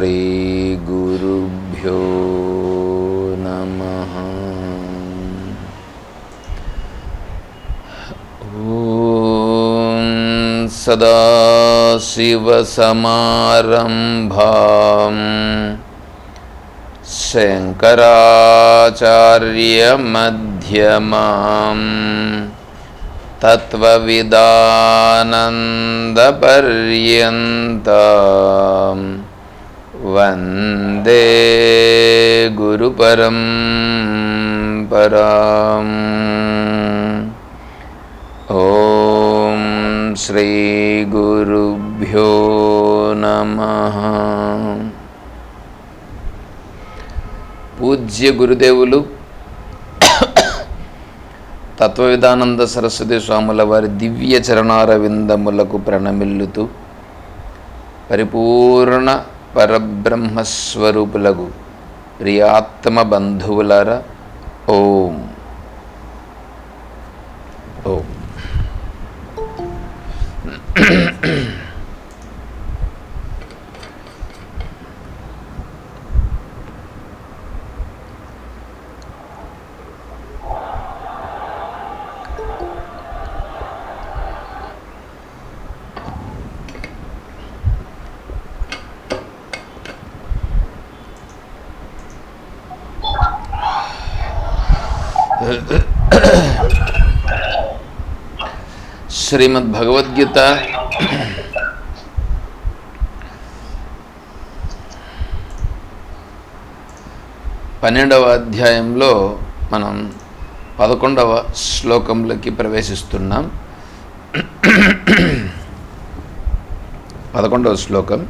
श्रीगुरुभ्यो नमः। ॐ सदाशिवसमारम्भाम्। शङ्कराचार्यमध्यमाम्। तत्त्वविदानन्दपर्यन्ताम् वन्दे गुरुपरं पराम् ॐ श्रीगुरुभ्यो नमः పూజ్య గురుదేవులు తత్వవిధానంద సరస్వతి స్వాముల వారి దివ్య చరణారవిందములకు ప్రణమిల్లుతూ పరిపూర్ణ పరబ్రహ్మస్వరూపులగు ప్రియాత్మ బంధువులర ఓం. ఓం. శ్రీమద్ భగవద్గీత పన్నెండవ అధ్యాయంలో మనం పదకొండవ శ్లోకంలోకి ప్రవేశిస్తున్నాం. పదకొండవ శ్లోకం.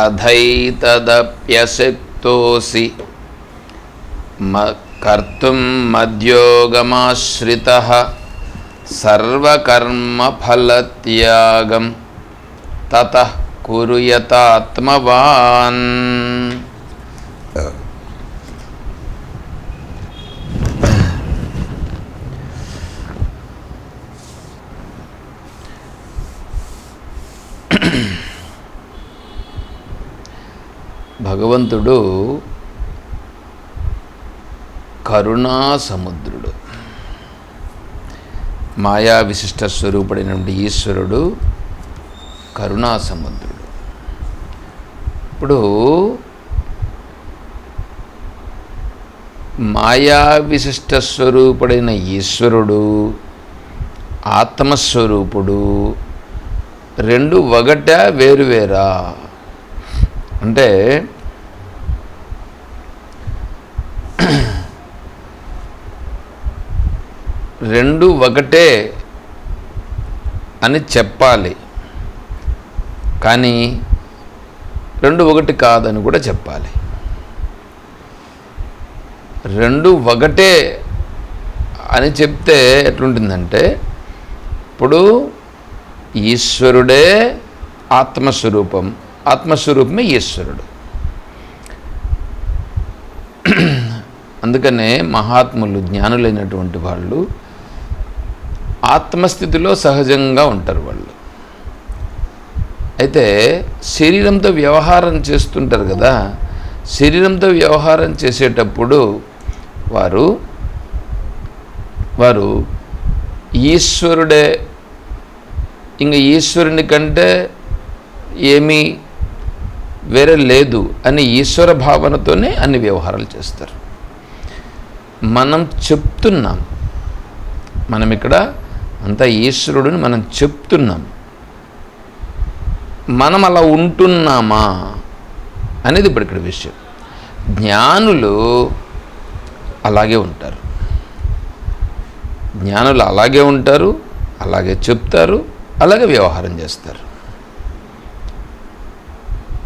అధైతదప్యశక్తోసి మ కర్తుం మద్యోగమాశ్రిత సర్వకర్మఫలత్యాగం తత కురుయతాత్మవాన్ భగవంతుడు కరుణా సముద్రుడు మాయా విశిష్ట స్వరూపుడైనటువంటి ఈశ్వరుడు కరుణా సముద్రుడు ఇప్పుడు మాయా విశిష్ట స్వరూపుడైన ఈశ్వరుడు ఆత్మస్వరూపుడు రెండు ఒకట వేరువేరా అంటే రెండు ఒకటే అని చెప్పాలి. కానీ రెండు ఒకటి కాదని కూడా చెప్పాలి. రెండు ఒకటే అని చెప్తే ఎట్లుంటుందంటే ఇప్పుడు ఈశ్వరుడే ఆత్మస్వరూపం ఆత్మస్వరూపమే ఈశ్వరుడు. అందుకనే మహాత్ములు జ్ఞానులైనటువంటి వాళ్ళు ఆత్మస్థితిలో సహజంగా ఉంటారు వాళ్ళు. అయితే శరీరంతో వ్యవహారం చేస్తుంటారు కదా శరీరంతో వ్యవహారం చేసేటప్పుడు వారు వారు ఈశ్వరుడే ఇంకా ఈశ్వరుని కంటే ఏమీ వేరే లేదు అని ఈశ్వర భావనతోనే అన్ని వ్యవహారాలు చేస్తారు. మనం చెప్తున్నాం మనం ఇక్కడ అంతా ఈశ్వరుడిని మనం చెప్తున్నాం. మనం అలా ఉంటున్నామా అనేది ఇప్పుడు ఇక్కడ విషయం. జ్ఞానులు అలాగే ఉంటారు. జ్ఞానులు అలాగే ఉంటారు అలాగే చెప్తారు అలాగే వ్యవహారం చేస్తారు.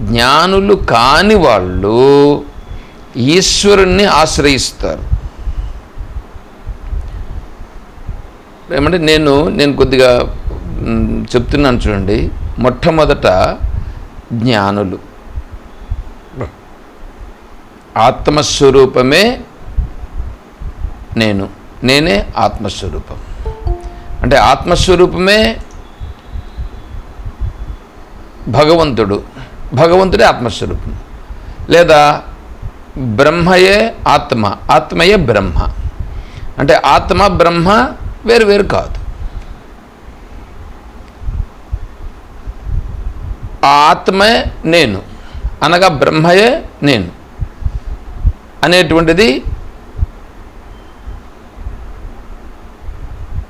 జ్ఞానులు కాని వాళ్ళు ఈశ్వరుణ్ణి ఆశ్రయిస్తారు. ఏమంటే నేను నేను కొద్దిగా చెప్తున్నాను చూడండి. మొట్టమొదట జ్ఞానులు. ఆత్మస్వరూపమే నేను. నేనే ఆత్మస్వరూపం. అంటే ఆత్మస్వరూపమే భగవంతుడు. భగవంతుడే ఆత్మస్వరూపం. లేదా బ్రహ్మయే ఆత్మ ఆత్మయే బ్రహ్మ. అంటే ఆత్మ బ్రహ్మ వేరు వేరు కాదు. ఆ ఆత్మే నేను అనగా బ్రహ్మయే నేను అనేటువంటిది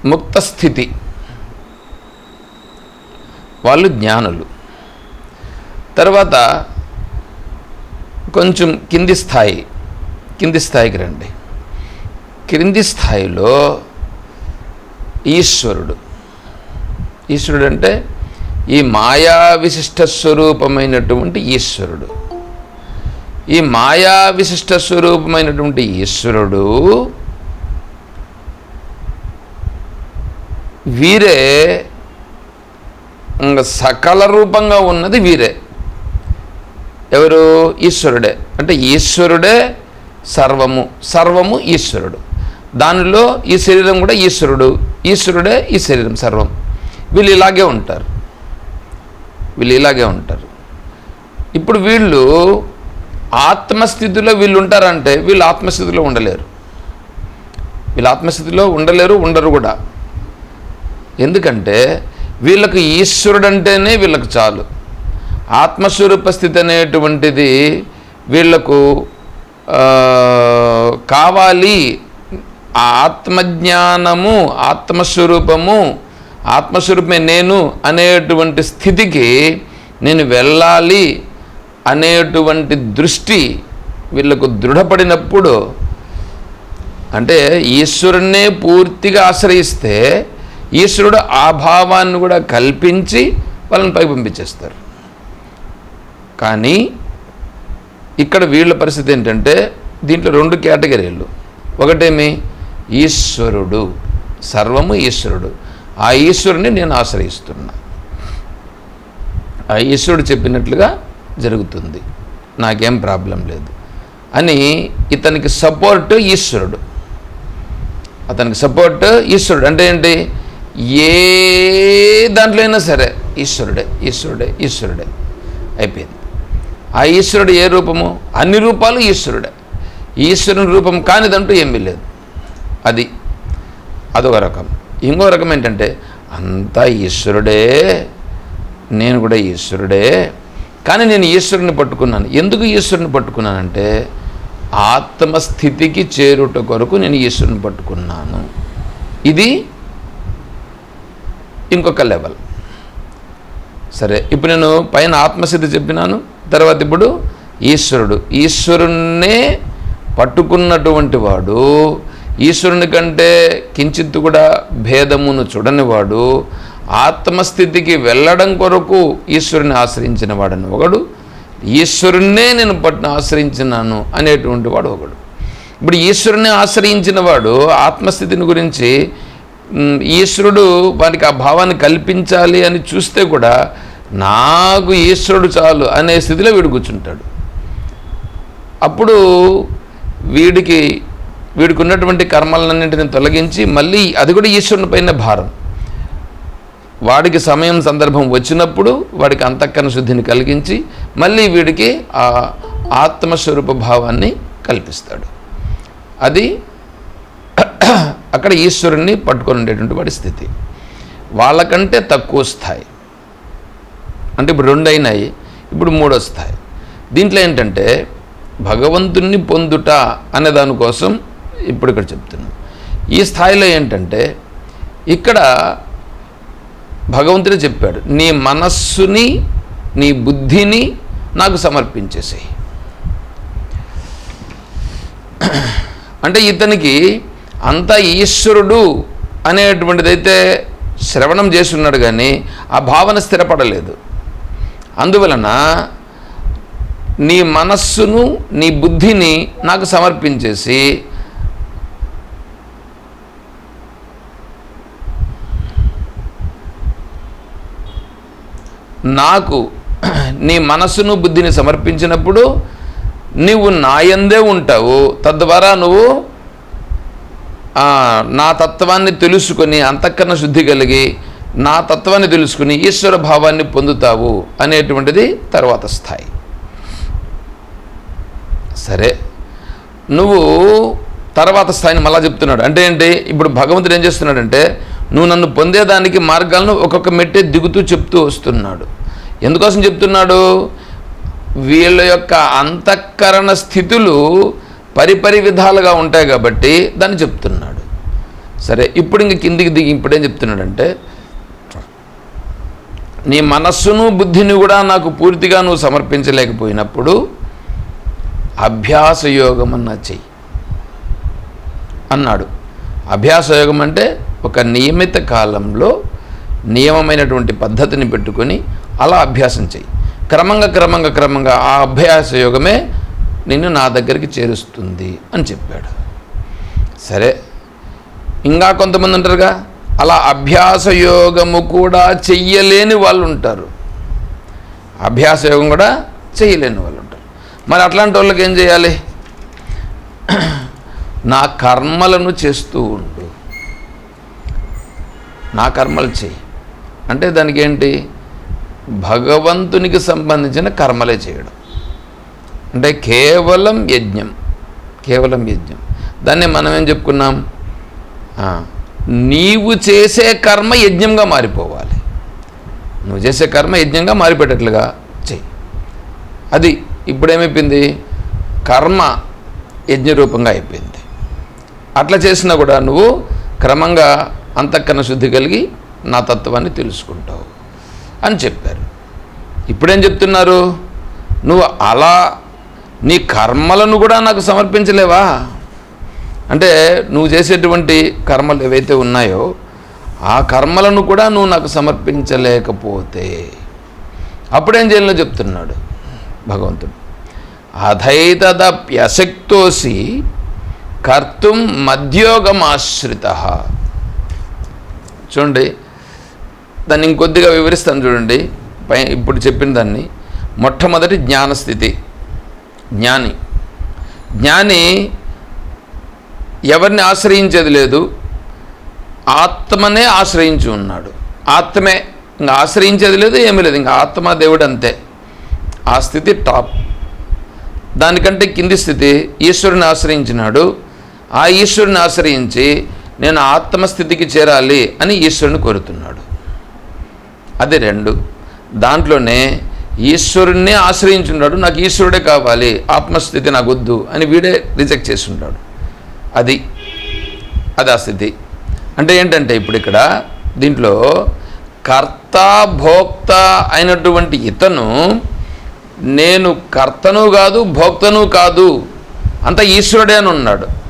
ముక్త స్థితి. వాళ్ళు జ్ఞానులు. తర్వాత కొంచెం కింది స్థాయి కింది స్థాయికి రండి. క్రింది స్థాయిలో ఈశ్వరుడు. ఈశ్వరుడు అంటే ఈ మాయా విశిష్ట స్వరూపమైనటువంటి ఈశ్వరుడు. ఈ మాయా విశిష్ట స్వరూపమైనటువంటి ఈశ్వరుడు వీరే ఇంకా సకల రూపంగా ఉన్నది వీరే. ఎవరు? ఈశ్వరుడే. అంటే ఈశ్వరుడే సర్వము సర్వము ఈశ్వరుడు. దానిలో ఈ శరీరం కూడా ఈశ్వరుడు ఈశ్వరుడే ఈ శరీరం సర్వం. వీళ్ళు ఇలాగే ఉంటారు. వీళ్ళు ఇలాగే ఉంటారు. ఇప్పుడు వీళ్ళు ఆత్మస్థితిలో వీళ్ళు ఉంటారంటే వీళ్ళు ఆత్మస్థితిలో ఉండలేరు. వీళ్ళు ఆత్మస్థితిలో ఉండలేరు ఉండరు కూడా. ఎందుకంటే వీళ్ళకు ఈశ్వరుడు అంటేనే వీళ్ళకు చాలు. ఆత్మస్వరూప స్థితి అనేటువంటిది వీళ్ళకు కావాలి ఆ ఆత్మజ్ఞానము ఆత్మస్వరూపము ఆత్మస్వరూపమే నేను అనేటువంటి స్థితికి నేను వెళ్ళాలి అనేటువంటి దృష్టి వీళ్ళకు దృఢపడినప్పుడు అంటే ఈశ్వరుణ్ణే పూర్తిగా ఆశ్రయిస్తే ఈశ్వరుడు ఆ భావాన్ని కూడా కల్పించి వాళ్ళని పై పంపించేస్తారు. కానీ ఇక్కడ వీళ్ళ పరిస్థితి ఏంటంటే దీంట్లో రెండు కేటగిరీలు. ఒకటేమి? ఈశ్వరుడు సర్వము ఈశ్వరుడు. ఆ ఈశ్వరుని నేను ఆశ్రయిస్తున్నా. ఆ ఈశ్వరుడు చెప్పినట్లుగా జరుగుతుంది. నాకేం ప్రాబ్లం లేదు. అని ఇతనికి సపోర్ట్ ఈశ్వరుడు. అతనికి సపోర్ట్ ఈశ్వరుడు. అంటే ఏంటి? ఏ దాంట్లో అయినా సరే ఈశ్వరుడే ఈశ్వరుడే ఈశ్వరుడే అయిపోయింది. ఆ ఈశ్వరుడు ఏ రూపము? అన్ని రూపాలు ఈశ్వరుడే. ఈశ్వరుని రూపం కానిదంటూ ఏమీ లేదు. అది. అదొక రకం. ఇంకో రకం ఏంటంటే అంతా ఈశ్వరుడే నేను కూడా ఈశ్వరుడే కానీ నేను ఈశ్వరుని పట్టుకున్నాను. ఎందుకు ఈశ్వరుని పట్టుకున్నానంటే ఆత్మస్థితికి చేరుట కొరకు నేను ఈశ్వరుని పట్టుకున్నాను. ఇది ఇంకొక లెవెల్. సరే ఇప్పుడు నేను పైన ఆత్మస్థితి చెప్పినాను తర్వాత ఇప్పుడు ఈశ్వరుడు. ఈశ్వరుణ్ణే పట్టుకున్నటువంటి వాడు ఈశ్వరుని కంటే కించిత్తు కూడా భేదమును చూడనివాడు ఆత్మస్థితికి వెళ్ళడం కొరకు ఈశ్వరుని ఆశ్రయించిన వాడని ఒకడు ఈశ్వరుణ్ణే నేను పట్టిన ఆశ్రయించినాను అనేటువంటి వాడు ఒకడు. ఇప్పుడు ఈశ్వరుని ఆశ్రయించిన వాడు ఆత్మస్థితిని గురించి ఈశ్వరుడు వానికి ఆ భావాన్ని కల్పించాలి అని చూస్తే కూడా నాకు ఈశ్వరుడు చాలు అనే స్థితిలో వీడు కూర్చుంటాడు. అప్పుడు వీడికి వీడికి ఉన్నటువంటి కర్మలన్నింటిని తొలగించి మళ్ళీ అది కూడా ఈశ్వరుని పైన భారం. వాడికి సమయం సందర్భం వచ్చినప్పుడు వాడికి అంతఃకరణ శుద్ధిని కలిగించి మళ్ళీ వీడికి ఆ ఆత్మస్వరూప భావాన్ని కల్పిస్తాడు. అది అక్కడ ఈశ్వరుణ్ణి పట్టుకొని ఉండేటువంటి వాడి స్థితి. వాళ్ళకంటే తక్కువ స్థాయి. అంటే ఇప్పుడు రెండు అయినాయి ఇప్పుడు మూడో స్థాయి. దీంట్లో ఏంటంటే భగవంతుణ్ణి పొందుట అనే దానికోసం ఇప్పుడు ఇక్కడ చెప్తున్నాను ఈ స్థాయిలో ఏంటంటే ఇక్కడ భగవంతుడే చెప్పాడు నీ మనస్సుని నీ బుద్ధిని నాకు సమర్పించేసేయి. అంటే ఇతనికి అంత ఈశ్వరుడు అనేటువంటిదైతే శ్రవణం చేస్తున్నాడు కానీ ఆ భావన స్థిరపడలేదు. అందువలన నీ మనస్సును నీ బుద్ధిని నాకు సమర్పించేసి నాకు నీ మనస్సును బుద్ధిని సమర్పించినప్పుడు నీవు నాయందే ఉంటావు. తద్వారా నువ్వు నా తత్వాన్ని తెలుసుకొని అంతఃకరణ శుద్ధి కలిగి నా తత్వాన్ని తెలుసుకుని ఈశ్వర భావాన్ని పొందుతావు అనేటువంటిది తర్వాత స్థాయి. సరే. నువ్వు తర్వాత స్థాయిని మళ్ళా చెప్తున్నాడు. అంటే ఏంటి? ఇప్పుడు భగవంతుడు ఏం చేస్తున్నాడంటే నువ్వు నన్ను పొందేదానికి మార్గాలను ఒక్కొక్క మెట్టే దిగుతూ చెప్తూ వస్తున్నాడు. ఎందుకోసం చెప్తున్నాడు? వీళ్ళ యొక్క అంతఃకరణ స్థితులు పరిపరి విధాలుగా ఉంటాయి కాబట్టి దాన్ని చెప్తున్నాడు. సరే ఇప్పుడు ఇంక కిందికి దిగి ఇప్పుడేం చెప్తున్నాడంటే నీ మనస్సును బుద్ధిని కూడా నాకు పూర్తిగా నువ్వు సమర్పించలేకపోయినప్పుడు అభ్యాసయోగం అన్నా అన్న చెయ్యి అన్నాడు. అభ్యాసయోగం అంటే ఒక నియమిత కాలంలో నియమమైనటువంటి పద్ధతిని పెట్టుకొని అలా అభ్యాసం చెయ్యి. క్రమంగా క్రమంగా క్రమంగా ఆ అభ్యాస యోగమే నిన్ను నా దగ్గరికి చేరుస్తుంది అని చెప్పాడు. సరే ఇంకా కొంతమంది ఉంటారుగా అలా అభ్యాస యోగము కూడా చెయ్యలేని వాళ్ళు ఉంటారు అభ్యాస యోగం కూడా చేయలేని వాళ్ళు ఉంటారు మరి అట్లాంటి వాళ్ళకి ఏం చేయాలి? నా కర్మలను చేస్తూ ఉండు. నా కర్మలు చెయ్యి. అంటే దానికి ఏంటి భగవంతునికి సంబంధించిన కర్మలే చేయడం. అంటే కేవలం యజ్ఞం. కేవలం యజ్ఞం. దాన్ని మనం ఏం చెప్పుకున్నాం? నీవు చేసే కర్మ యజ్ఞంగా మారిపోవాలి. నువ్వు చేసే కర్మ యజ్ఞంగా మారిపోయేటట్లుగా చెయ్యి. అది ఇప్పుడేమైపోయింది? కర్మ యజ్ఞరూపంగా అయిపోయింది. అట్లా చేసినా కూడా నువ్వు క్రమంగా అంతఃకరణ శుద్ధి కలిగి నా తత్వాన్ని తెలుసుకుంటావు అని చెప్పారు. ఇప్పుడేం చెప్తున్నారు? నువ్వు అలా నీ కర్మలను కూడా నాకు సమర్పించలేవా? అంటే నువ్వు చేసేటువంటి కర్మలు ఏవైతే ఉన్నాయో ఆ కర్మలను కూడా నువ్వు నాకు సమర్పించలేకపోతే అప్పుడేం చేయాలో చెప్తున్నాడు భగవంతుడు? అధైతదప్యసక్తోసి కర్తుం మధ్యోగమాశ్రిత చూడండి. దాన్ని ఇంకొద్దిగా వివరిస్తాను చూడండి. పై ఇప్పుడు చెప్పిన దాన్ని. మొట్టమొదటి జ్ఞానస్థితి. జ్ఞాని. జ్ఞాని ఎవరిని ఆశ్రయించేది లేదు. ఆత్మనే ఆశ్రయించి ఉన్నాడు. ఆత్మే ఇంకా ఆశ్రయించేది లేదు ఏమీ లేదు. ఇంకా ఆత్మ దేవుడు అంతే. ఆ స్థితి టాప్. దానికంటే కింది స్థితి ఈశ్వరుని ఆశ్రయించినాడు. ఆ ఈశ్వరుని ఆశ్రయించి నేను ఆత్మస్థితికి చేరాలి అని ఈశ్వరుని కోరుతున్నాడు. అది రెండు. దాంట్లోనే ఈశ్వరుణ్ణి ఆశ్రయించున్నాడు. నాకు ఈశ్వరుడే కావాలి. ఆత్మస్థితి నాకు వద్దు అని వీడే రిజెక్ట్ చేసి ఉన్నాడు అది. అది ఆ స్థితి. అంటే ఏంటంటే ఇప్పుడు ఇక్కడ దీంట్లో కర్త భోక్త అయినటువంటి ఇతను నేను కర్తను కాదు భోక్తను కాదు అంత ఈశ్వరుడే అని ఉన్నాడు.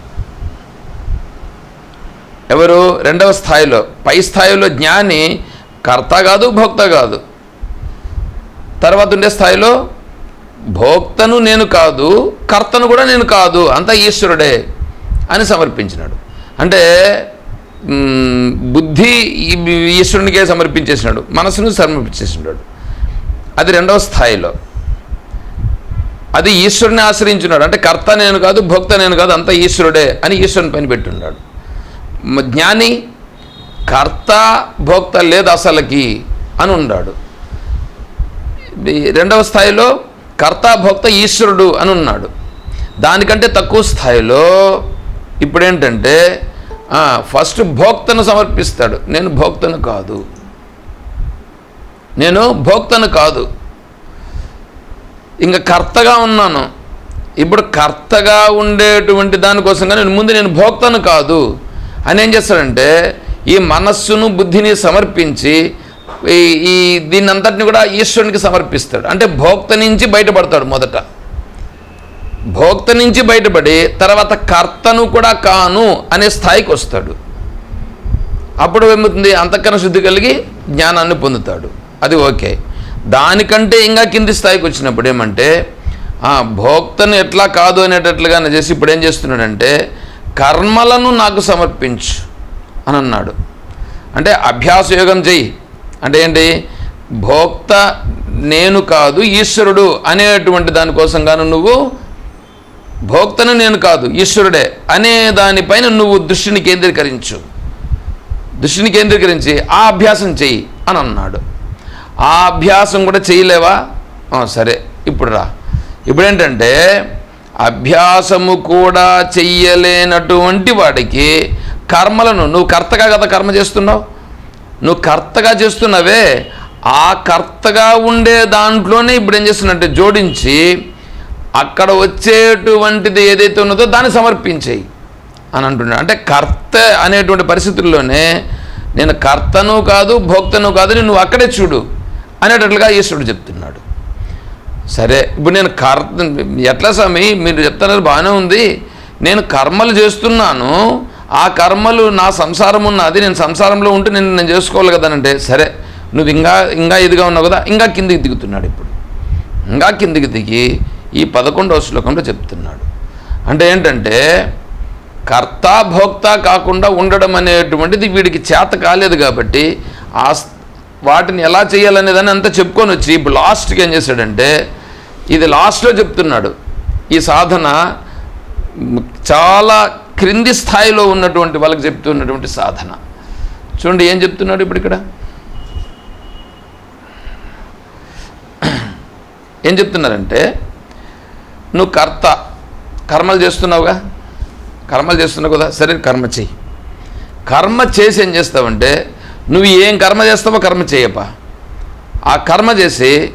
ఎవరు? రెండవ స్థాయిలో. పై స్థాయిలో జ్ఞాని కర్త కాదు భోక్త కాదు. తర్వాత ఉండే స్థాయిలో భోక్తను నేను కాదు కర్తను కూడా నేను కాదు అంతా ఈశ్వరుడే అని సమర్పించినాడు. అంటే బుద్ధి ఈశ్వరునికే సమర్పించేసినాడు మనసును సమర్పించేసినాడు. అది రెండవ స్థాయిలో. అది ఈశ్వరుని ఆశ్రయించున్నాడు అంటే కర్త నేను కాదు భోక్త నేను కాదు అంత ఈశ్వరుడే అని ఈశ్వరుని పని పెట్టున్నాడు. జ్ఞాని కర్త భోక్త లేదు అసలకి అని ఉన్నాడు. రెండవ స్థాయిలో కర్త భోక్త ఈశ్వరుడు అని ఉన్నాడు. దానికంటే తక్కువ స్థాయిలో ఇప్పుడేంటంటే ఫస్ట్ భోక్తను సమర్పిస్తాడు. నేను భోక్తను కాదు. నేను భోక్తను కాదు. ఇంకా కర్తగా ఉన్నాను. ఇప్పుడు కర్తగా ఉండేటువంటి దానికోసంగా నేను ముందు నేను భోక్తను కాదు. అని ఏం చేస్తాడంటే ఈ మనస్సును బుద్ధిని సమర్పించి ఈ ఈ దీన్ని అంతటిని కూడా ఈశ్వరునికి సమర్పిస్తాడు. అంటే భోక్త నుంచి బయటపడతాడు మొదట. భోక్త నుంచి బయటపడి తర్వాత కర్తను కూడా కాను అనే స్థాయికి వస్తాడు. అప్పుడు ఏమవుతుంది? అంతఃకరణ శుద్ధి కలిగి జ్ఞానాన్ని పొందుతాడు. అది ఓకే. దానికంటే ఇంకా కింది స్థాయికి వచ్చినప్పుడు ఏమంటే భోక్తను ఎట్లా కాదు అనేటట్లుగా చేసి ఇప్పుడు ఏం చేస్తున్నాడంటే కర్మలను నాకు సమర్పించు అని అన్నాడు అంటే అభ్యాస యోగం చెయ్యి. అంటే ఏంటి? భోక్త నేను కాదు ఈశ్వరుడు అనేటువంటి దానికోసం కాను నువ్వు భోక్తను నేను కాదు ఈశ్వరుడే అనే దానిపైన నువ్వు దృష్టిని కేంద్రీకరించు. దృష్టిని కేంద్రీకరించి ఆ అభ్యాసం చెయ్యి అని అన్నాడు ఆ అభ్యాసం కూడా చేయలేవా సరే ఇప్పుడు రా. ఇప్పుడు ఏంటంటే అభ్యాసము కూడా చెయ్యలేనటువంటి వాడికి కర్మలను నువ్వు కర్తగా కదా కర్మ చేస్తున్నావు? నువ్వు కర్తగా చేస్తున్నావే ఆ కర్తగా ఉండే దాంట్లోనే ఇప్పుడు ఏం చేస్తున్నట్టే జోడించి అక్కడ వచ్చేటువంటిది ఏదైతే ఉన్నదో దాన్ని సమర్పించేయి అని అంటున్నాడు. అంటే కర్త అనేటువంటి పరిస్థితుల్లోనే నేను కర్తను కాదు భోక్తను కాదు నువ్వు అక్కడే చూడు అనేటట్లుగా ఈశ్వరుడు చెప్తున్నాడు. సరే ఇప్పుడు నేను కర్త ఎట్లా స్వామి? మీరు చెప్తున్నారు బాగానే ఉంది. నేను కర్మలు చేస్తున్నాను. ఆ కర్మలు నా సంసారం ఉన్నది నేను సంసారంలో ఉంటే నేను నేను చేసుకోవాలి కదా అని అంటే సరే నువ్వు ఇంకా ఇంకా ఇదిగా ఉన్నావు కదా ఇంకా కిందికి దిగుతున్నాడు ఇప్పుడు. ఇంకా కిందికి దిగి ఈ పదకొండవ శ్లోకంలో చెప్తున్నాడు. అంటే ఏంటంటే కర్త భోక్త కాకుండా ఉండడం అనేటువంటిది వీడికి చేత కాలేదు కాబట్టి ఆ వాటిని ఎలా చేయాలనేదని అంతా చెప్పుకొని వచ్చి ఇప్పుడు లాస్ట్కి ఏం చేశాడంటే ఇది లాస్ట్లో చెప్తున్నాడు. ఈ సాధన చాలా క్రింది స్థాయిలో ఉన్నటువంటి వాళ్ళకి చెప్తున్నటువంటి సాధన. చూడండి ఏం చెప్తున్నాడు ఇప్పుడు ఇక్కడ? ఏం చెప్తున్నారంటే నువ్వు కర్త కర్మలు చేస్తున్నావుగా? కర్మలు చేస్తున్నావు కదా? సరే కర్మ చెయ్యి కర్మ చేసి ఏం చేస్తావంటే నువ్వు ఏం కర్మ చేస్తావో కర్మ చేయపా ఆ కర్మ చేసి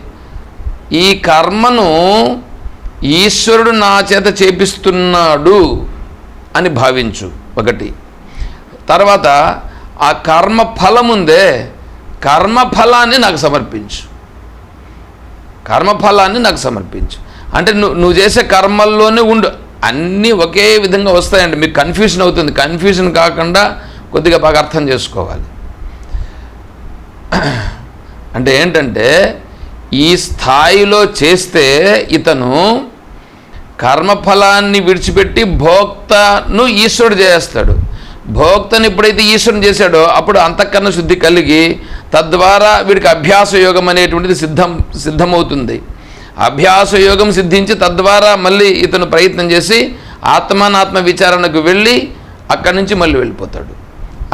ఈ కర్మను ఈశ్వరుడు నా చేత చేపిస్తున్నాడు అని భావించు ఒకటి. తర్వాత ఆ కర్మ ఫలముందే కర్మ ఫలాన్ని నాకు సమర్పించు. కర్మఫలాన్ని నాకు సమర్పించు. అంటే నువ్వు నువ్వు చేసే కర్మల్లోనే ఉండు. అన్నీ ఒకే విధంగా వస్తాయండి. మీకు కన్ఫ్యూజన్ అవుతుంది. కన్ఫ్యూజన్ కాకుండా కొద్దిగా బాగా అర్థం చేసుకోవాలి. అంటే ఏంటంటే ఈ స్థాయిలో చేస్తే ఇతను కర్మఫలాన్ని విడిచిపెట్టి భోక్తను ఈశ్వరుడు చేస్తాడు. భోక్తను ఎప్పుడైతే ఈశ్వరుని చేశాడో అప్పుడు అంతఃకరణ శుద్ధి కలిగి తద్వారా వీడికి అభ్యాస యోగం అనేటువంటిది సిద్ధం సిద్ధమవుతుంది. అభ్యాస యోగం సిద్ధించి తద్వారా మళ్ళీ ఇతను ప్రయత్నం చేసి ఆత్మానాత్మ విచారణకు వెళ్ళి అక్కడి నుంచి మళ్ళీ వెళ్ళిపోతాడు.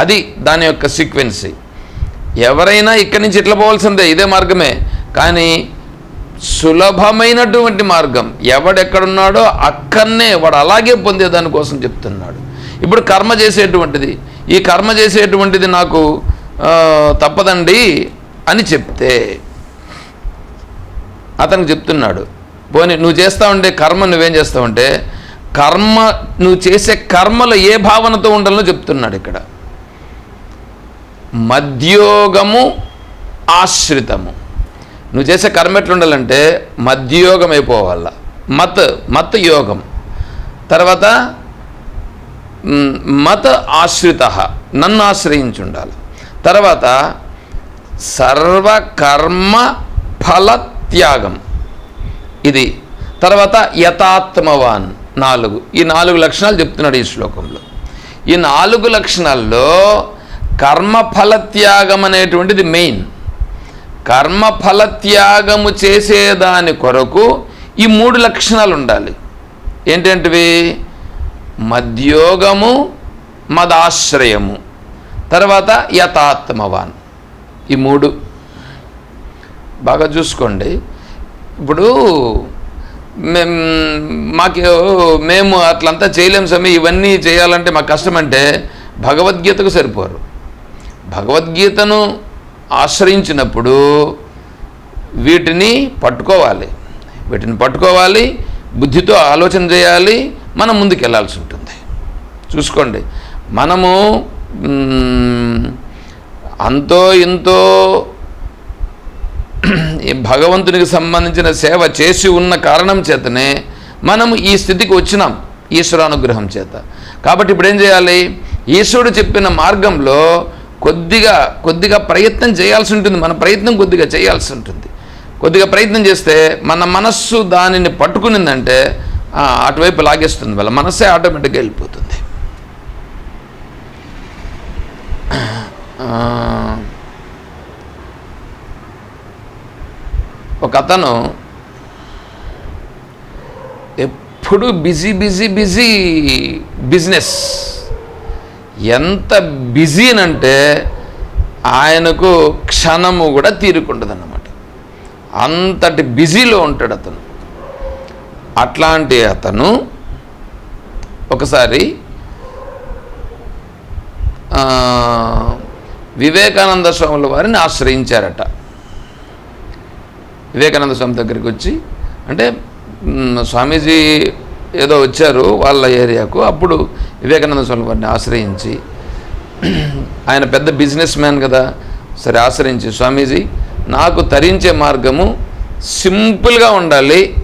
అది దాని యొక్క సీక్వెన్సీ. ఎవరైనా ఇక్కడి నుంచి ఇట్లా పోవాల్సిందే ఇదే మార్గమే. కానీ సులభమైనటువంటి మార్గం ఎవడెక్కడున్నాడో అక్కడనే వాడు అలాగే పొందే దానికోసం చెప్తున్నాడు. ఇప్పుడు కర్మ చేసేటువంటిది ఈ కర్మ చేసేటువంటిది నాకు తప్పదండి అని చెప్తే అతనికి చెప్తున్నాడు పోనీ నువ్వు చేస్తా ఉండే కర్మ నువ్వేం చేస్తావంటే కర్మ నువ్వు చేసే కర్మలో ఏ భావనతో ఉండాలో చెప్తున్నాడు ఇక్కడ. మధ్యోగము ఆశ్రితము. నువ్వు చేసే కర్మ ఎట్లుండాలంటే మధ్యయోగం అయిపోవాల మత్ మత్ యోగం. తర్వాత మత ఆశ్రిత నన్ను ఆశ్రయించి ఉండాలి తర్వాత సర్వకర్మ ఫలత్యాగం. ఇది. తర్వాత యథాత్మవాన్ నాలుగు. ఈ నాలుగు లక్షణాలు చెప్తున్నాడు ఈ శ్లోకంలో. ఈ నాలుగు లక్షణాల్లో కర్మఫలత్యాగం అనేటువంటిది మెయిన్. కర్మఫలత్యాగము చేసేదాని కొరకు ఈ మూడు లక్షణాలు ఉండాలి ఏంటంటివి? మద్యోగము మదాశ్రయము తర్వాత యథాత్మవాన్. ఈ మూడు. బాగా చూసుకోండి. ఇప్పుడు మేము మాకు మేము అట్లంతా చేయలేం సమయం ఇవన్నీ చేయాలంటే మాకు కష్టమంటే భగవద్గీతకు సరిపోరు. భగవద్గీతను ఆశ్రయించినప్పుడు వీటిని పట్టుకోవాలి. వీటిని పట్టుకోవాలి బుద్ధితో ఆలోచన చేయాలి మనం ముందుకెళ్ళాల్సి ఉంటుంది. చూసుకోండి మనము అంతో ఇంతో ఈ భగవంతునికి సంబంధించిన సేవ చేసి ఉన్న కారణం చేతనే మనం ఈ స్థితికి వచ్చినాం ఈశ్వరానుగ్రహం చేత. కాబట్టి ఇప్పుడు ఏం చేయాలి? ఈశ్వరుడు చెప్పిన మార్గంలో కొద్దిగా కొద్దిగా ప్రయత్నం చేయాల్సి ఉంటుంది. మన ప్రయత్నం కొద్దిగా చేయాల్సి ఉంటుంది. కొద్దిగా ప్రయత్నం చేస్తే మన మనస్సు దానిని పట్టుకునిందంటే అటువైపు లాగేస్తుంది వాళ్ళ మనస్సే ఆటోమేటిక్గా వెళ్ళిపోతుంది. ఒక అతను ఎప్పుడు బిజీ బిజీ బిజీ బిజినెస్. ఎంత బిజీ అంటే ఆయనకు క్షణము కూడా తీరుకుంటుంది అన్నమాట అంతటి బిజీలో ఉంటాడు అతను. అట్లాంటి అతను ఒకసారి వివేకానంద స్వాముల వారిని ఆశ్రయించారట. వివేకానంద స్వామి దగ్గరికి వచ్చి అంటే స్వామీజీ ఏదో వచ్చారు వాళ్ళ ఏరియాకు అప్పుడు వివేకానంద స్వామి వారిని ఆశ్రయించి ఆయన పెద్ద బిజినెస్ మ్యాన్ కదా సరే ఆశ్రయించి స్వామీజీ నాకు తరించే మార్గము సింపుల్గా ఉండాలి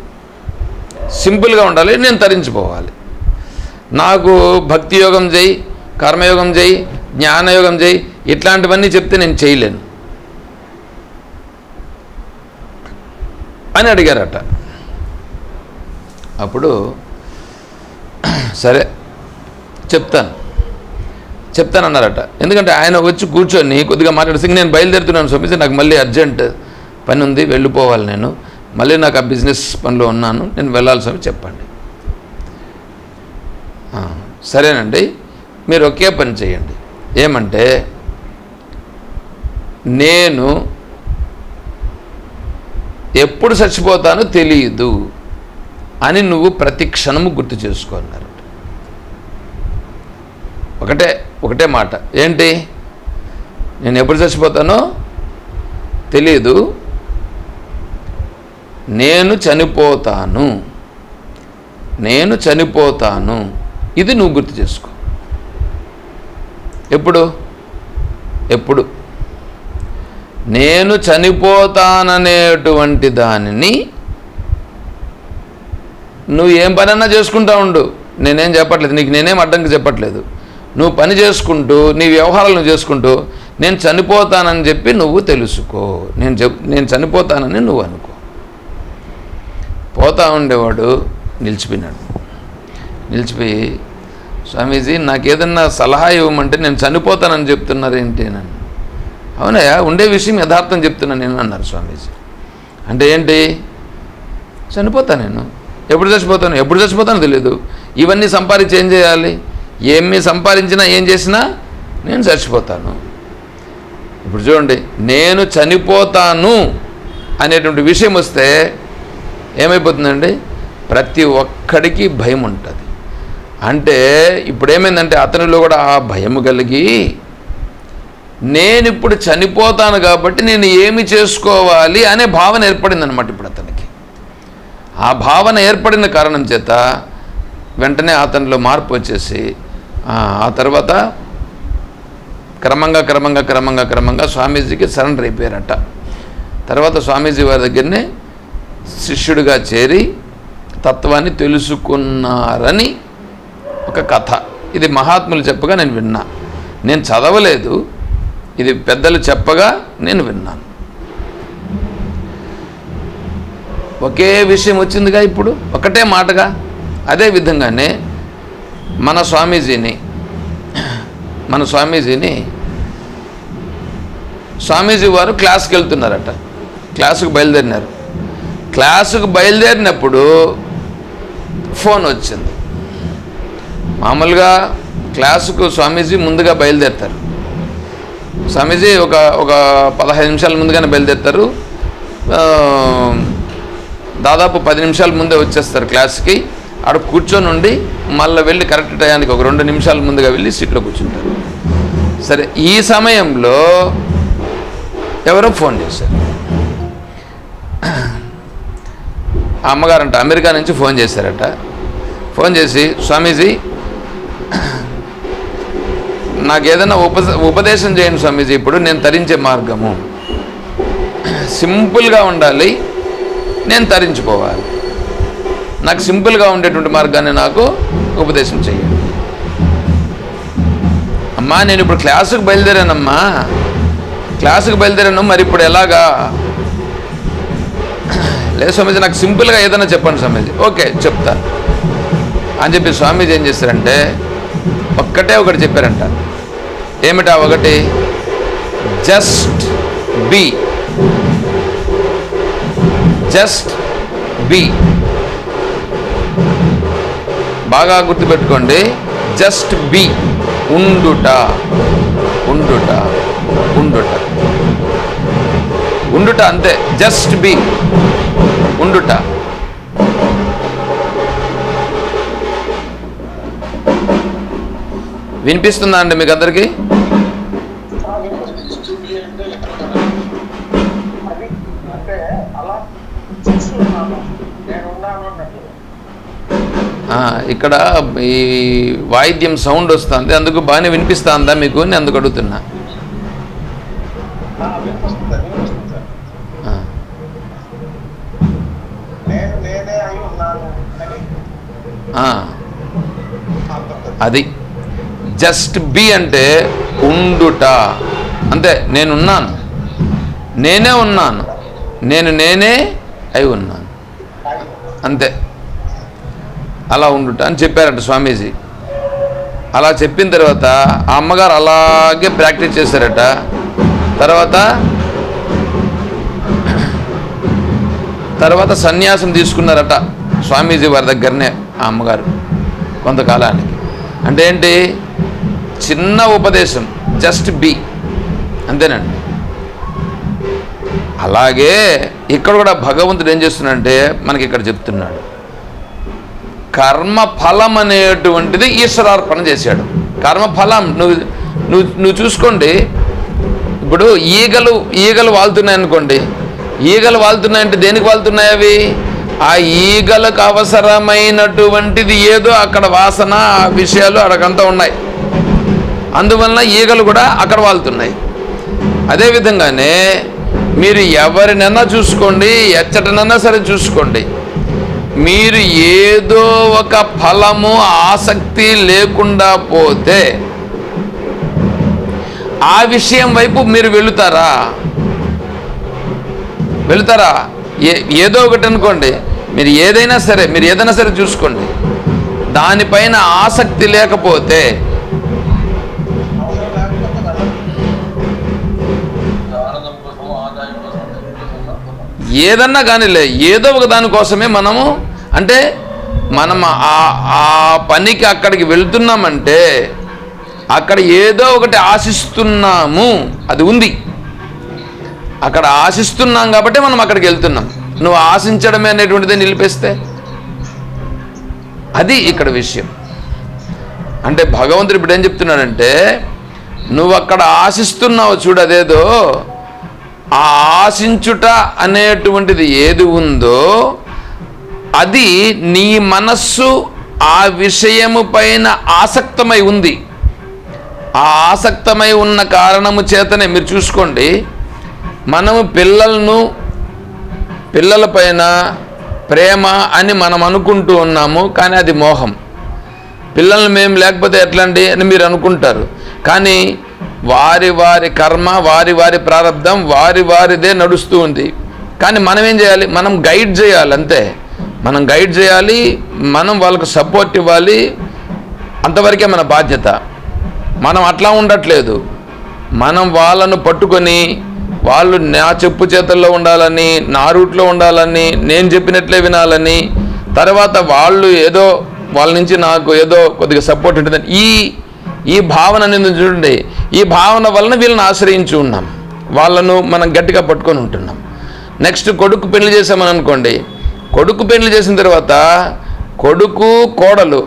సింపుల్గా ఉండాలి నేను తరించిపోవాలి. నాకు భక్తి యోగం చేయి కర్మయోగం చేయి జ్ఞానయోగం చేయి ఇట్లాంటివన్నీ చెప్తే నేను చేయలేను. అని అడిగారట. అప్పుడు సరే చెప్తాను. చెప్తానన్నారట. ఎందుకంటే ఆయన వచ్చి కూర్చొని కొద్దిగా మాట్లాడితే నేను బయలుదేరుతున్నాను స్వామీజీ నాకు మళ్ళీ అర్జెంట్ పని ఉంది వెళ్ళిపోవాలి నేను. మళ్ళీ నాకు ఆ బిజినెస్ పనిలో ఉన్నాను నేను వెళ్ళాల్సి స్వామి చెప్పండి. సరేనండి మీరు ఒకే పని చేయండి. ఏమంటే నేను ఎప్పుడు చచ్చిపోతానో తెలియదు అని నువ్వు ప్రతి క్షణము గుర్తు చేసుకున్నారు ఒకటే ఒకటే మాట. ఏంటి? నేను ఎప్పుడు చచ్చిపోతానో తెలియదు నేను చనిపోతాను. నేను చనిపోతాను. ఇది నువ్వు గుర్తు చేసుకో. ఎప్పుడు? ఎప్పుడు? నేను చనిపోతాననేటువంటి దానిని నువ్వు ఏం పనన్నా చేసుకుంటా ఉండు. నేనేం చెప్పట్లేదు. నీకు నేనేం అడ్డంకి చెప్పట్లేదు. నువ్వు పని చేసుకుంటూ నీ వ్యవహారాలను చేసుకుంటూ నేను చనిపోతానని చెప్పి నువ్వు తెలుసుకో. నేను చెప్ నేను చనిపోతానని నువ్వు అనుకో. పోతా ఉండేవాడు నిలిచిపోయినాడు. నిలిచిపోయి స్వామీజీ నాకేదన్నా సలహా ఇవ్వమంటే నేను చనిపోతానని చెప్తున్నారేంటి? నన్ను అవునయ్యా ఉండే విషయం యథార్థం చెప్తున్నాను నేను అన్నారు స్వామీజీ. అంటే ఏంటి? చనిపోతా నేను. ఎప్పుడు చచ్చిపోతాను? ఎప్పుడు చచ్చిపోతానో తెలియదు ఇవన్నీ సంపాదించి ఏం చేయాలి? ఏమి సంపాదించినా ఏం చేసినా నేను చచ్చిపోతాను. ఇప్పుడు చూడండి నేను చనిపోతాను అనేటువంటి విషయం వస్తే ఏమైపోతుందండి? ప్రతి ఒక్కడికి భయం ఉంటుంది. అంటే ఇప్పుడు ఏమైందంటే అతనిలో కూడా ఆ భయం కలిగి నేను ఇప్పుడు చనిపోతాను కాబట్టి నేను ఏమి చేసుకోవాలి అనే భావన ఏర్పడింది అనమాట ఇప్పుడు అతనికి. ఆ భావన ఏర్పడిన కారణం చేత వెంటనే అతనిలో మార్పు వచ్చేసి ఆ, తర్వాత క్రమంగా క్రమంగా క్రమంగా క్రమంగా స్వామీజీకి సరెండర్ అయిపోయారట. తర్వాత స్వామీజీ వారి దగ్గరనే శిష్యుడిగా చేరి తత్వాన్ని తెలుసుకున్నారని ఒక కథ. ఇది మహాత్ములు చెప్పగా నేను విన్నా. నేను చదవలేదు. ఇది పెద్దలు చెప్పగా నేను విన్నాను. ఒకే విషయం వచ్చిందిగా ఇప్పుడు? ఒకటే మాటగా? అదే విధంగానే మన స్వామీజీని మన స్వామీజీని స్వామీజీ వారు క్లాస్కి వెళ్తున్నారట. క్లాసుకు బయలుదేరినారు. క్లాసుకు బయలుదేరినప్పుడు ఫోన్ వచ్చింది. మామూలుగా క్లాసుకు స్వామీజీ ముందుగా బయలుదేరుతారు. స్వామీజీ ఒక ఒక పదహైదు నిమిషాల ముందుగానే బయలుదేరుతారు. దాదాపు పది నిమిషాల ముందే వచ్చేస్తారు క్లాస్కి. ఆడ కూర్చొని ఉండి మళ్ళీ వెళ్ళి కరెక్ట్ టయానికి ఒక రెండు నిమిషాల ముందుగా వెళ్ళి సీట్లో కూర్చుంటారు. సరే ఈ సమయంలో ఎవరో ఫోన్ చేశారు. ఆ అమ్మగారంట అమెరికా నుంచి ఫోన్ చేశారట. ఫోన్ చేసి స్వామీజీ నాకు ఏదైనా ఉప ఉపదేశం చేయండి స్వామీజీ ఇప్పుడు నేను తరించే మార్గము. సింపుల్గా ఉండాలి నేను తరించిపోవాలి. నాకు సింపుల్గా ఉండేటువంటి మార్గాన్ని నాకు ఉపదేశం చేయండి అమ్మా నేను ఇప్పుడు క్లాసుకు బయలుదేరానమ్మా. క్లాసుకు బయలుదేరాను మరి ఇప్పుడు ఎలాగా? లేదు స్వామీజీ నాకు సింపుల్గా ఏదైనా చెప్పండి స్వామీజీ. ఓకే చెప్తా. అని చెప్పి స్వామీజీ ఏం చేశారంటే ఒక్కటే ఒకటి చెప్పారంట. ఏమిటా ఒకటి? Just be. Just be. బాగా గుర్తుపెట్టుకోండి. జస్ట్ బి ఉండుట. ఉండుట. ఉండుట. ఉండుట అంతే. జస్ట్ బి ఉండుట. వినిపిస్తుందా అండి మీకు అందరికీ ఇక్కడ ఈ వాయిద్యం సౌండ్ వస్తుంది అందుకు బాగానే వినిపిస్తుందా మీకు నేను అందుకు అడుగుతున్నా. అది. జస్ట్ బి అంటే ఉండుట. అంతే నేనున్నాను. నేనే ఉన్నాను. నేను నేనే అయి ఉన్నాను. అంతే. అలా ఉండుట అని చెప్పారట స్వామీజీ. అలా చెప్పిన తర్వాత ఆ అమ్మగారు అలాగే ప్రాక్టీస్ చేశారట. తర్వాత తర్వాత సన్యాసం తీసుకున్నారట స్వామీజీ వారి దగ్గరనే ఆ అమ్మగారు కొంతకాలానికి. అంటే ఏంటి? చిన్న ఉపదేశం జస్ట్ బి అంతేనండి. అలాగే ఇక్కడ కూడా భగవంతుడు ఏం చేస్తున్నాడంటే మనకి ఇక్కడ చెప్తున్నాడు. కర్మఫలం అనేటువంటిది ఈశ్వరార్పణ చేశాడు. కర్మఫలం నువ్వు నువ్వు నువ్వు చూసుకోండి. ఇప్పుడు ఈగలు ఈగలు వాళ్తున్నాయి అనుకోండి ఈగలు వాళ్తున్నాయంటే దేనికి వాళ్తున్నాయి అవి? ఆ ఈగలకు అవసరమైనటువంటిది ఏదో అక్కడ వాసన ఆ విషయాలు అక్కడంతా ఉన్నాయి. అందువలన ఈగలు కూడా అక్కడ వాళ్తున్నాయి. అదేవిధంగానే మీరు ఎవరినైనా చూసుకోండి ఎచ్చటనైనా సరే చూసుకోండి. మీరు ఏదో ఒక ఫలము ఆసక్తి లేకుండా పోతే ఆ విషయం వైపు మీరు వెళుతారా? వెళుతారా? ఏ ఏదో ఒకటి అనుకోండి. మీరు ఏదైనా సరే మీరు ఏదైనా సరే చూసుకోండి. దానిపైన ఆసక్తి లేకపోతే ఏదన్నా కానీ లే ఏదన్నా కానీలే ఏదో ఒక దానికోసమే మనము అంటే మనం ఆ ఆ పనికి అక్కడికి వెళ్తున్నామంటే అక్కడ ఏదో ఒకటి ఆశిస్తున్నాము అది ఉంది. అక్కడ ఆశిస్తున్నాం కాబట్టి మనం అక్కడికి వెళ్తున్నాం. నువ్వు ఆశించడమే అనేటువంటిది నిలిపేస్తే అది ఇక్కడ విషయం. అంటే భగవంతుడు ఇప్పుడు ఏం చెప్తున్నాడంటే నువ్వు అక్కడ ఆశిస్తున్నావు చూడు అదేదో ఆ ఆశించుట అనేటువంటిది ఏది ఉందో అది నీ మనస్సు ఆ విషయము పైన ఆసక్తమై ఉంది. ఆ ఆసక్తమై ఉన్న కారణము చేతనే మీరు చూసుకోండి. మనము పిల్లలను పిల్లలపైన ప్రేమ అని మనం అనుకుంటూ ఉన్నాము కానీ అది మోహం. పిల్లల్ని మేము లేకపోతే ఎట్లండి అని మీరు అనుకుంటారు. కానీ వారి వారి కర్మ వారి వారి ప్రారంధం వారి వారిదే నడుస్తూ ఉంది. కానీ మనం ఏం చేయాలి? మనం గైడ్ చేయాలి అంతే. మనం గైడ్ చేయాలి మనం వాళ్ళకు సపోర్ట్ ఇవ్వాలి అంతవరకే మన బాధ్యత. మనం అట్లా ఉండట్లేదు. మనం వాళ్ళను పట్టుకొని వాళ్ళు నా చెప్పు చేతల్లో ఉండాలని నా రూట్లో ఉండాలని నేను చెప్పినట్లే వినాలని తర్వాత వాళ్ళు ఏదో వాళ్ళ నుంచి నాకు ఏదో కొద్దిగా సపోర్ట్ ఉంటుందని ఈ ఈ భావన అనేది చూడండి ఈ భావన వలన వీళ్ళని ఆశ్రయించి ఉన్నాం. వాళ్ళను మనం గట్టిగా పట్టుకొని ఉంటున్నాం. నెక్స్ట్ కొడుకు పెళ్ళి చేసామని అనుకోండి కొడుకు పెళ్ళి చేసిన తర్వాత కొడుకు కోడలు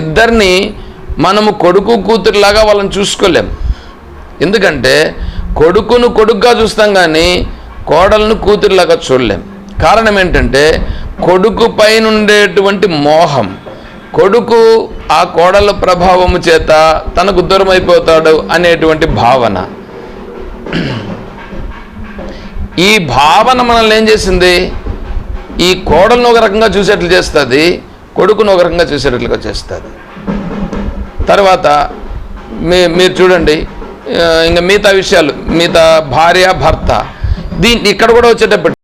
ఇద్దరిని మనము కొడుకు కూతురులాగా వాళ్ళని చూసుకోలేం. ఎందుకంటే కొడుకును కొడుకుగా చూస్తాం కానీ కోడలను కూతురులాగా చూడలేం. కారణం ఏంటంటే కొడుకు పైన ఉండేటువంటి మోహం. కొడుకు ఆ కోడల ప్రభావము చేత తనకు దూరం అయిపోతాడు అనేటువంటి భావన. ఈ భావన మనల్ని ఏం చేసింది? ఈ కోడలను ఒక రకంగా చూసేట్లు చేస్తుంది కొడుకును ఒక రకంగా చూసేటట్లుగా చేస్తుంది. తర్వాత మీ మీరు చూడండి ఇంకా మిగతా విషయాలు మిగతా భార్య భర్త దీన్ని ఇక్కడ కూడా వచ్చేటప్పటికి